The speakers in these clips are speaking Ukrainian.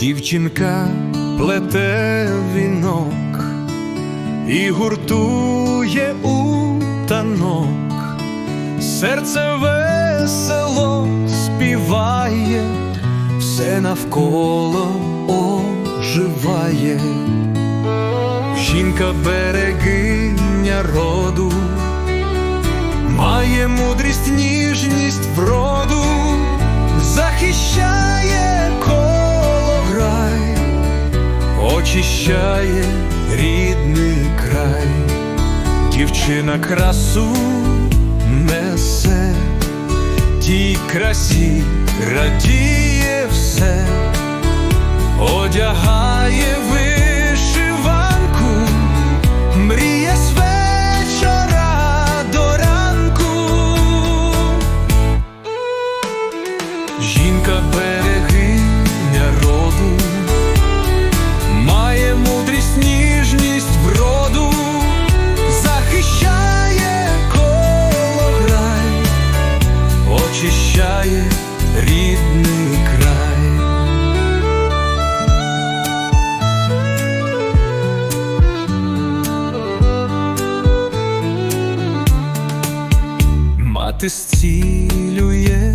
Дівчинка плете вінок і гуртує у танок, серце весело співає, все навколо оживає. Жінка берегиня роду, має мудрість, ніжність вроду, очищає рідний край, дівчина красу несе, тій красі рідний край. Мати зцілює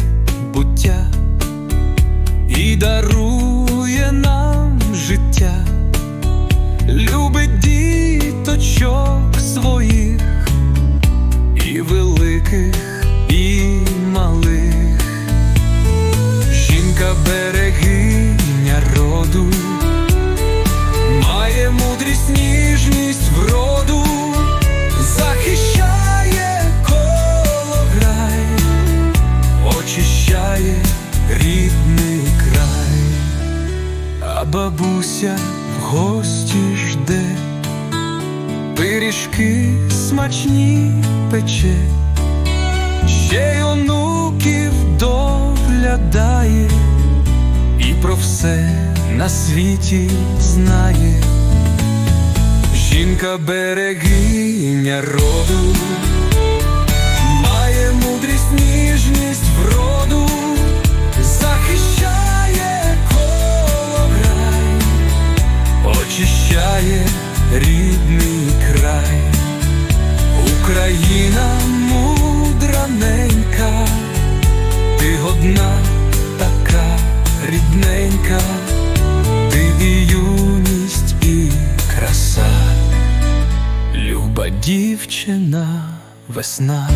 буття і дарує нам життя, любить діточок бабуся в гості жде, пиріжки смачні пече, ще й онуків доглядає, і про все на світі знає. Жінка берегиня роду, дівчина, весна.